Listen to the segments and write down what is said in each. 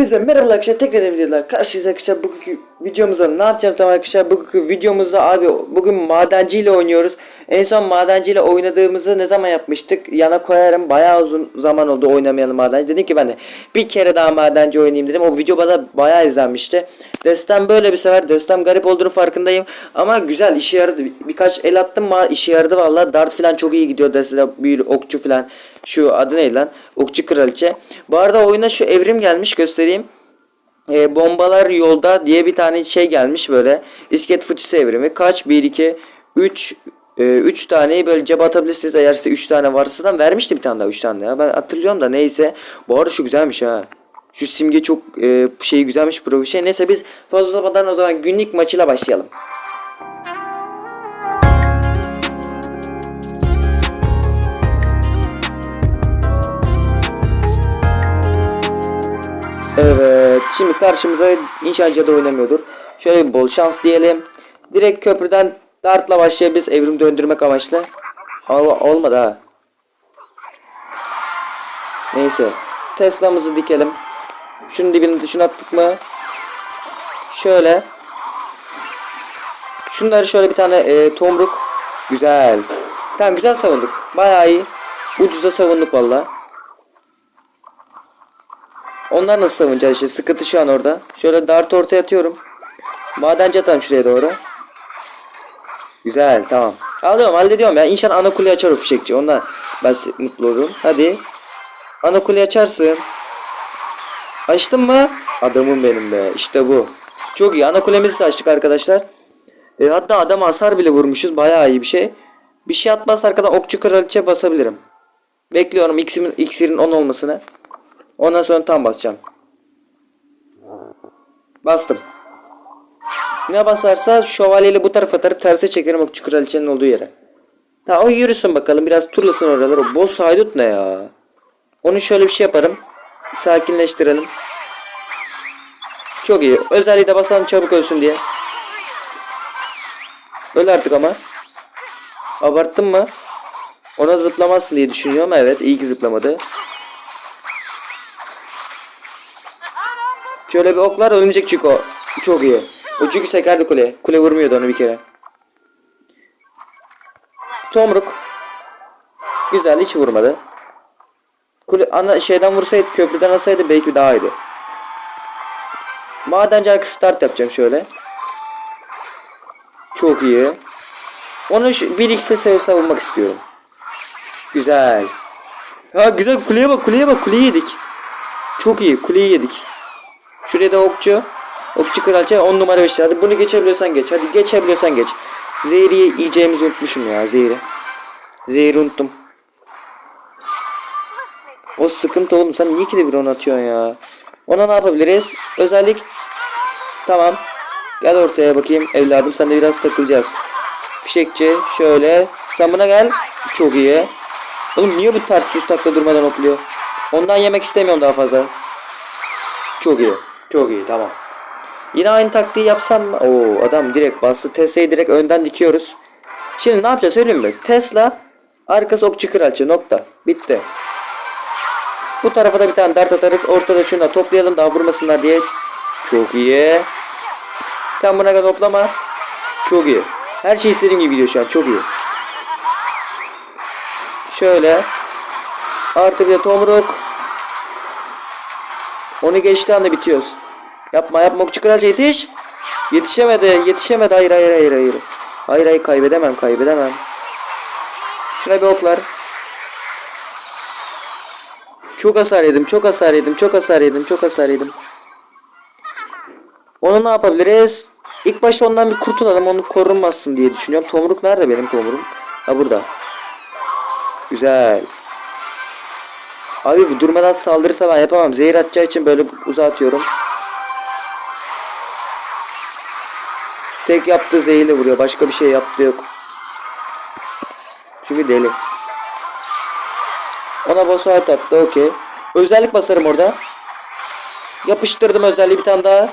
Hepinize merhaba arkadaşlar. Tekrar videolar karşınızda arkadaşlar bugünkü videomuzda ne yapacağım? Tamam arkadaşlar bugünkü videomuzda abi bugün madenciyle oynuyoruz. En son madenciyle oynadığımızı ne zaman yapmıştık? Yana koyarım. Bayağı uzun zaman oldu oynamayalım madenci. Dedim ki ben de bir kere daha madenci oynayayım dedim. O video bana bayağı izlenmişti. Destem böyle bir sefer. Destem garip olduğunu farkındayım. Ama güzel işe yaradı. Bir- birkaç el attım. Ama işe yaradı valla dart falan çok iyi gidiyor destem büyülü okçu falan. Şu adı ne lan? Okçu kraliçe. Bu arada oyuna şu evrim gelmiş göstereyim e, bombalar yolda diye bir tane şey gelmiş böyle. İsket fıçısı evrimi. Kaç? 1, 2, 3 3 taneyi böyle cebe atabilirsiniz. Eğer size 3 tane varsa da vermişti bir tane daha 3 tane ya. Ben hatırlıyorum da neyse. Bu arada şu güzelmiş ha. Şu simge çok e, şey güzelmiş pro şey. Neyse biz fazla uzatmadan o zaman günlük maçıyla başlayalım. Evet. Şimdi karşımıza inşallah cadı oynamıyordur. Şöyle bol şans diyelim. Direkt köprüden dartla başlayabiliriz evrim döndürmek amaçlı. Ol olmadı ha. Neyse. Tesla'mızı dikelim. Şunun dibini dışına attık mı? Şöyle. Şunları şöyle bir tane e, tomruk. Güzel. Tamam güzel savunduk. Bayağı iyi. Ucuza savunduk valla. Onlar nasıl savunacağız işte sıkıntı şu an orada. Şöyle dart ortaya atıyorum. Madenci atalım şuraya doğru. Güzel tamam. Alıyorum hallediyorum ya. İnşallah ana kuleyi açar o fişekçi. Ondan ben mutlu olurum. Hadi. Ana kuleyi açarsın. Açtın mı? Adamım benim be. İşte bu. Çok iyi. Ana kulemizi de açtık arkadaşlar. E, hatta adam hasar bile vurmuşuz. Bayağı iyi bir şey. Bir şey atmaz arkadan okçu kraliçe basabilirim. Bekliyorum iksirin, iksirin 10 olmasını. Ondan sonra tam basacağım. Bastım. Ne basarsa şövalyeyle bu tarafa atarıp terse çekerim okçu kraliçenin olduğu yere. Ta o yürüsün bakalım biraz turlasın oraları. O boss haydut ne ya? Onu şöyle bir şey yaparım. Sakinleştirelim. Çok iyi. Özelliği de basalım çabuk ölsün diye. Öl artık ama. Abarttın mı? Ona zıplamazsın diye düşünüyorum. Evet iyi ki zıplamadı. Şöyle bir oklar ölümcek Çiko. Çok iyi. O çünkü sekerdi kuleye. Kule vurmuyordu onu bir kere. Tomruk. Güzel hiç vurmadı. Kule ana şeyden vursaydı köprüden alsaydı belki daha iyiydi. Madenci arka start yapacağım şöyle. Çok iyi. Onu şu- bir ikisi sev savunmak istiyorum. Güzel. Ha güzel kuleye bak kuleye bak kuleyi yedik. Çok iyi kuleyi yedik. Şuraya da okçu. Okçu kraliçe 10 numara 5 Hadi bunu geçebiliyorsan geç. Hadi geçebiliyorsan geç. Zehri'yi yiyeceğimizi unutmuşum ya Zehri. Zehri unuttum. O sıkıntı oğlum. Sen niye ki de bir onu atıyorsun ya? Ona ne yapabiliriz? Özellik. Tamam. Gel ortaya bakayım evladım. Sen de biraz takılacağız. Fişekçi şöyle. Sen buna gel. Çok iyi. Oğlum niye bu ters düz takla durmadan hopluyor? Ondan yemek istemiyorum daha fazla. Çok iyi. Çok iyi tamam. Yine aynı taktiği yapsam mı? Oo adam direkt bastı. Tesla'yı direkt önden dikiyoruz. Şimdi ne yapacağız söyleyeyim mi? Tesla arkası okçu kraliçe nokta. Bitti. Bu tarafa da bir tane dart atarız. Ortada şunu da toplayalım daha vurmasınlar diye. Çok iyi. Sen buna kadar toplama. Çok iyi. Her şey istediğim gibi gidiyor şu an. Çok iyi. Şöyle. Artı bir de tomruk. Onu geçti anda bitiyoruz. Yapma yapma okçu kraliçe yetiş. Yetişemedi yetişemedi hayır hayır hayır hayır. Hayır hayır kaybedemem kaybedemem. Şuna bir oklar. Çok hasar yedim çok hasar yedim çok hasar yedim çok hasar yedim. Onu ne yapabiliriz? İlk başta ondan bir kurtulalım onu korunmasın diye düşünüyorum. Tomruk nerede benim tomruğum? Ha burada. Güzel. Abi bu durmadan saldırırsa ben yapamam. Zehir atacağı için böyle uzatıyorum. Tek yaptığı zehirle vuruyor. Başka bir şey yaptığı yok. Çünkü deli. Ona fight attı. Okey. Özellik basarım orada. Yapıştırdım özelliği bir tane daha.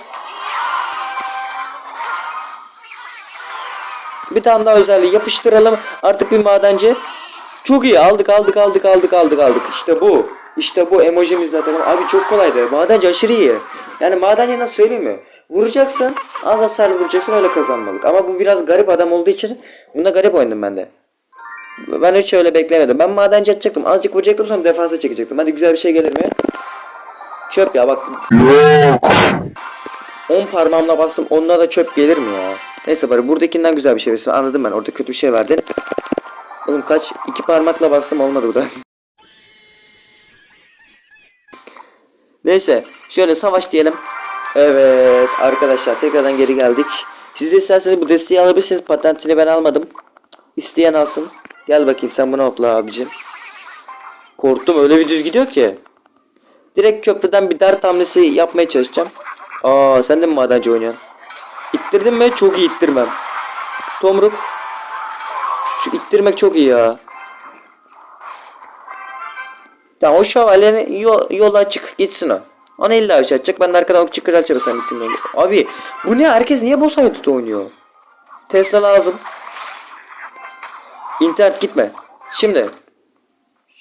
Bir tane daha özelliği yapıştıralım. Artık bir madenci. Çok iyi aldık aldık aldık aldık aldık aldık. İşte bu. İşte bu emojimizle atalım. Abi çok kolaydı. Madenci aşırı iyi. Yani madenci nasıl söyleyeyim mi? Vuracaksın. Az hasar vuracaksın öyle kazanmalık. Ama bu biraz garip adam olduğu için bunda garip oynadım ben de. Ben hiç öyle beklemedim. Ben madenci atacaktım. Azıcık vuracaktım sonra defansa çekecektim. Hadi güzel bir şey gelir mi? Çöp ya bak. Yok. 10 parmağımla bastım. Onunla da çöp gelir mi ya? Neyse bari buradakinden güzel bir şey versin. Anladım ben. Orada kötü bir şey verdin. Oğlum kaç? iki parmakla bastım olmadı bu da. Neyse. Şöyle savaş diyelim. Evet arkadaşlar tekrardan geri geldik. Siz de isterseniz bu desteği alabilirsiniz. Patentini ben almadım. İsteyen alsın. Gel bakayım sen buna hopla abicim. Korktum öyle bir düz gidiyor ki. Direkt köprüden bir dart hamlesi yapmaya çalışacağım. Aa sen de mi madenci oynuyorsun? İttirdin mi? Çok iyi ittirmem. Tomruk. Şu ittirmek çok iyi ya. Tamam o şövalyenin yol, yolu açık gitsin o. İlla bir şey atacak. Ben de arkadan okçu kraliçe basarım öyle. Abi bu ne? Herkes niye boss hayatıda oynuyor? Tesla lazım. İnternet gitme. Şimdi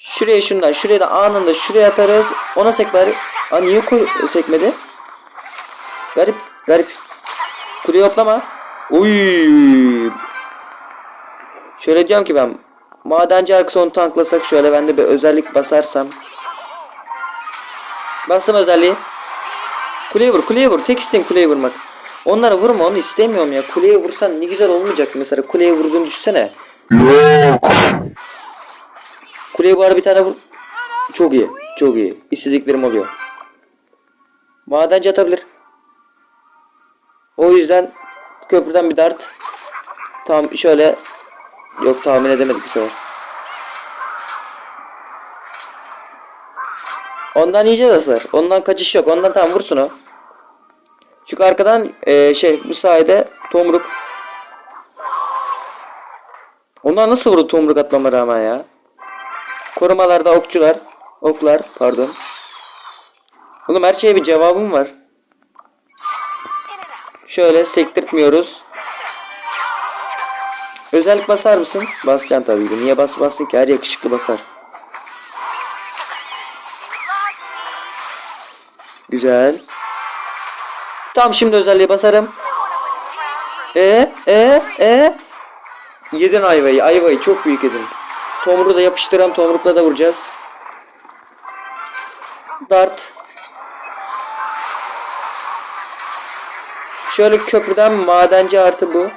Şuraya şundan şuraya da anında şuraya atarız. Ona sek bari. Aa niye sekmedi? Garip garip. Kuleye hoplama. Uy. Şöyle diyorum ki ben madenci arkası onu tanklasak şöyle ben de bir özellik basarsam. Bastım özelliği. Kuleye vur kuleye vur. Tek isteğim kuleye vurmak. Onlara vurma onu istemiyorum ya. Kuleye vursan ne güzel olmayacak mı? mesela. Kuleye vurduğunu düşsene. Yok. Kuleye bu ara bir tane vur. Çok iyi. Çok iyi. İstediklerim oluyor. Madenci atabilir. O yüzden köprüden bir dart. Tam şöyle. Yok tahmin edemedik bu sefer. Ondan yiyeceğiz hasar. Ondan kaçış yok. Ondan tam vursun o. Çünkü arkadan eee, şey bu sayede tomruk. Ondan nasıl vurdu tomruk atmama rağmen ya? Korumalarda okçular. Oklar pardon. Oğlum her şeye bir cevabım var. Şöyle sektirtmiyoruz. Özellik basar mısın? Basacaksın tabii ki. Niye bas bassın ki? Her yakışıklı basar. Güzel. Tamam şimdi özelliği basarım. E e e Yedin ayvayı. Ayvayı çok büyük yedin. Tomruğu da yapıştıram. Tomrukla da vuracağız. Dart. Şöyle köprüden madenci artı bu.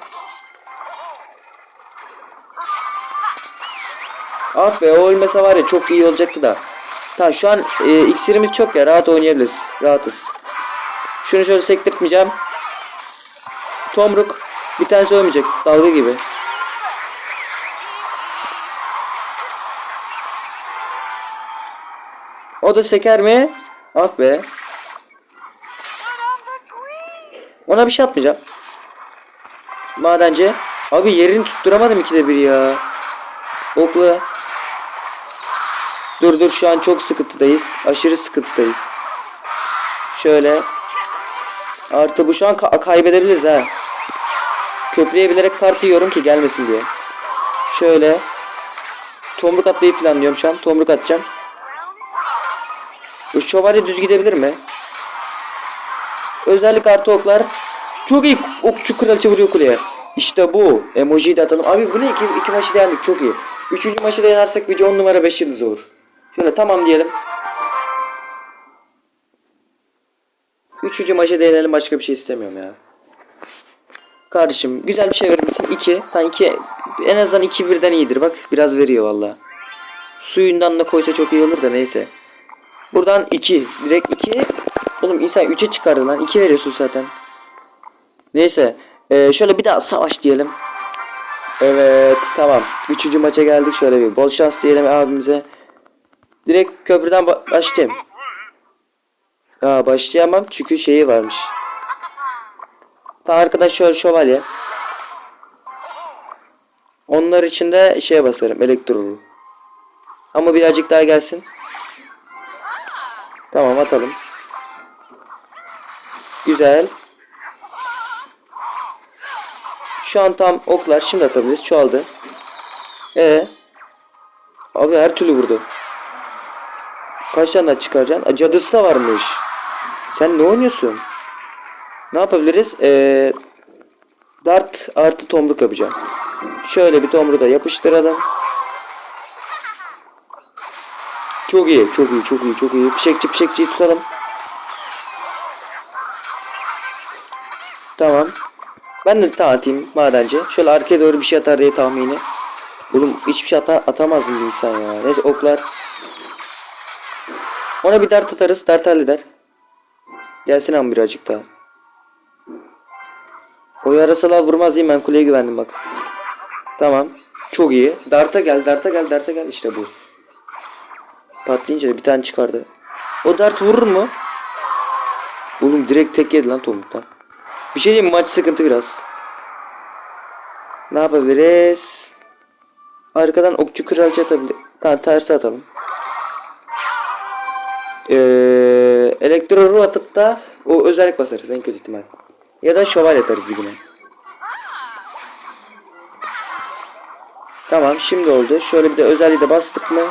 Ah be o ölmese var ya çok iyi olacaktı da. Tamam şu an e, iksirimiz çok ya rahat oynayabiliriz. Rahatız. Şunu şöyle sektirtmeyeceğim. Tomruk. Bir tanesi ölmeyecek. Dalga gibi. O da seker mi? Ah be. Ona bir şey atmayacağım. Madenci. Abi yerini tutturamadım ikide bir ya. Okla. Dur dur şu an çok sıkıntıdayız. Aşırı sıkıntıdayız. Şöyle. Artı bu şu an ka- kaybedebiliriz ha. Köprüye bilerek kart yiyorum ki gelmesin diye. Şöyle. Tomruk atmayı planlıyorum şu an. Tomruk atacağım. Bu şövalye düz gidebilir mi? Özellik artı oklar. Çok iyi okçu kraliçe vuruyor kuleye. İşte bu. Emojiyi de atalım. Abi bu ne? İki, iki maçı yendik. Çok iyi. Üçüncü maçı da yenersek video 10 numara 5 yıldız olur. Şöyle tamam diyelim. Üçüncü maçı da yenelim. Başka bir şey istemiyorum ya. Kardeşim güzel bir şey verir misin? 2. Sanki en azından 2 birden iyidir. Bak biraz veriyor valla. Suyundan da koysa çok iyi olur da neyse. Buradan 2. Direkt 2. Oğlum insan 3'e çıkardı lan. 2 veriyorsun zaten. Neyse. Ee, şöyle bir daha savaş diyelim. Evet tamam. Üçüncü maça geldik. Şöyle bir bol şans diyelim abimize. Direkt köprüden ba- başlayayım. Aa, başlayamam çünkü şeyi varmış. Tamam arkadaş şöyle şövalye. Onlar için de şeye basarım. Elektroru. Ama birazcık daha gelsin. Tamam atalım. Güzel. Şu an tam oklar şimdi atabiliriz. Çoğaldı. E Abi her türlü vurdu. Kaç tane çıkaracaksın? Aa, cadısı da varmış. Sen ne oynuyorsun? Ne yapabiliriz? Ee, dart artı tomruk yapacağım. Şöyle bir tomruğu da yapıştıralım. Çok iyi, çok iyi, çok iyi, çok iyi. Fişekçi fişekçiyi tutalım. Tamam. Ben de atayım madenci. Şöyle arkaya doğru bir şey atar diye tahmini. Oğlum hiçbir şey ata atamaz mı insan ya? Neyse oklar. Ona bir dart atarız. Dart halleder. Gelsin ama birazcık daha. O yarasalar vurmaz diyeyim ben kuleye güvendim bak. Tamam. Çok iyi. Darta gel, darta gel, darta gel. İşte bu. Patlayınca da bir tane çıkardı. O dart vurur mu? Oğlum direkt tek yedi lan Tomuk'tan. Bir şey diyeyim? Maç sıkıntı biraz. Ne yapabiliriz? Arkadan okçu kraliçe atabilir. Tamam tersi atalım. Ee, elektro ruh atıp da o özellik basarız en kötü ihtimal. Ya da şövalye atarız bir güne. Tamam şimdi oldu. Şöyle bir de özelliği de bastık mı?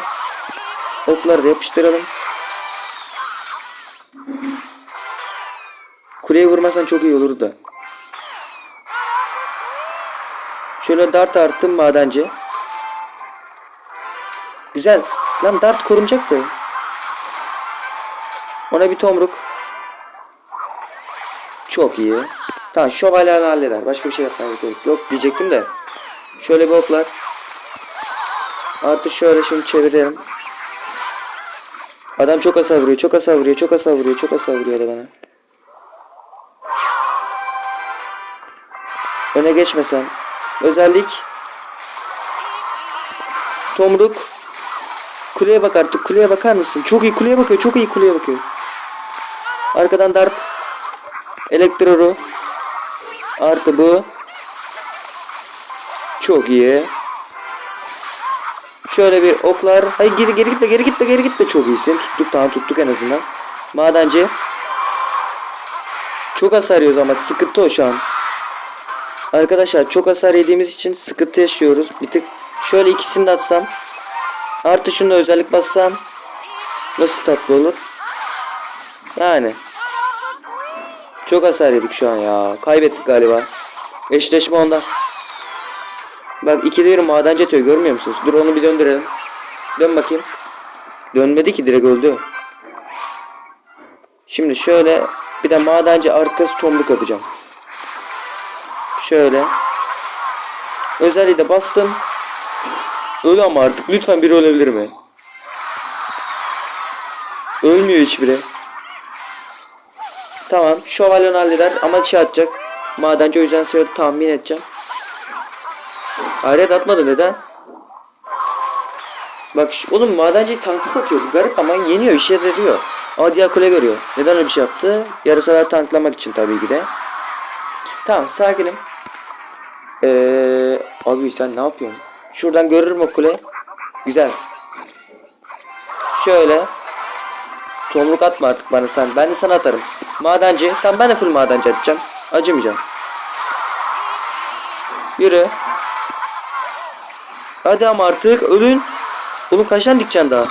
Okları da yapıştıralım. Kuleye vurmasan çok iyi olurdu da. Şöyle dart arttım madenci. Güzel. Lan dart korunacaktı. Ona bir tomruk. Çok iyi. Tamam şövalyeyle halleder. Başka bir şey yapmaya gerek yok diyecektim de. Şöyle bir oklar. Artık şöyle şimdi çevirelim. Adam çok hasar vuruyor, çok hasar vuruyor, çok hasar vuruyor, çok hasar vuruyor da bana. Öne geçmesen. Özellik. Tomruk. Kuleye bak artık. Kuleye bakar mısın? Çok iyi kuleye bakıyor. Çok iyi kuleye bakıyor. Arkadan dart. Elektroru. Artı bu. Çok iyi. Şöyle bir oklar. Hayır geri geri gitme geri gitme geri gitme. Çok iyisin. Tuttuk tamam tuttuk en azından. Madenci. Çok hasar yiyoruz ama sıkıntı o şu an. Arkadaşlar çok hasar yediğimiz için sıkıntı yaşıyoruz. Bir tık şöyle ikisini de atsam. Artı şunu özellik bassam. Nasıl tatlı olur? Yani. Çok hasar yedik şu an ya. Kaybettik galiba. Eşleşme onda. Bak ikide bir madenci atıyor görmüyor musunuz? Dur onu bir döndürelim. Dön bakayım. Dönmedi ki direkt öldü. Şimdi şöyle bir de madenci arkası tomruk yapacağım. Şöyle. Özelliği de bastım. Öl ama artık. Lütfen biri ölebilir mi? Ölmüyor hiçbiri. Tamam. Şövalyon halleder ama şey atacak. Madenci o yüzden şöyle tahmin edeceğim. Alet atmadı neden? Bak oğlum madenci tanksız atıyor. Garip ama yeniyor işe yarıyor. Ama diğer kule görüyor. Neden öyle bir şey yaptı? Yarısalar tanklamak için tabii ki de. Tamam sakinim. Ee, abi sen ne yapıyorsun? Şuradan görürüm o kule. Güzel. Şöyle. Tomruk atma artık bana sen. Ben de sana atarım. Madenci. Tamam ben de full madenci atacağım. Acımayacağım. Yürü. Hadi ama artık ölün. Oğlum kaç tane dikeceksin daha?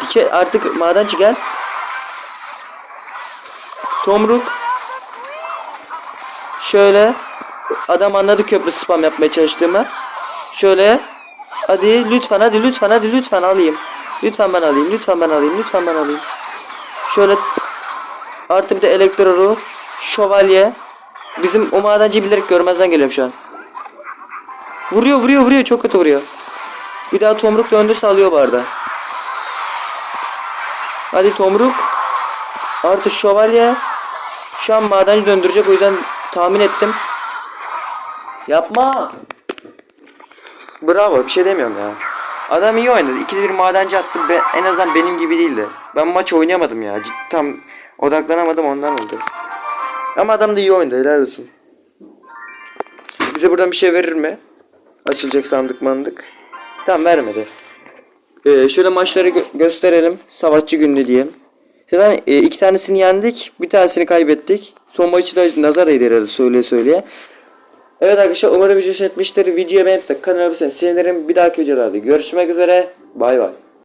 Dike artık madenci gel. Tomruk. Şöyle. Adam anladı köprü spam yapmaya çalıştığımı. Şöyle. Hadi lütfen hadi lütfen hadi lütfen alayım. Lütfen ben alayım. Lütfen ben alayım. Lütfen ben alayım. Şöyle artı bir de elektroru. Şövalye. Bizim o madenci bilerek görmezden geliyorum şu an. Vuruyor vuruyor vuruyor çok kötü vuruyor. Bir daha tomruk döndü sallıyor bu arada. Hadi tomruk. Artı şövalye. Şu an madenci döndürecek o yüzden tahmin ettim. Yapma. Bravo bir şey demiyorum ya. Adam iyi oynadı. İkide bir madenci attı. Be, en azından benim gibi değildi. Ben maç oynayamadım ya. Cidden tam odaklanamadım ondan oldu. Ama adam da iyi oynadı helal olsun. Bize buradan bir şey verir mi? Açılacak sandık mandık. Tamam vermedi. Ee, şöyle maçları gö- gösterelim. Savaşçı günlüğü diyelim. Zaten e, iki tanesini yendik. Bir tanesini kaybettik. Son maçı da nazar ederiz söyleye söyleye. Evet arkadaşlar umarım video etmiştir. Videoyu beğenip de kanalıma abone. Bir dahaki videolarda görüşmek üzere. Bay bay.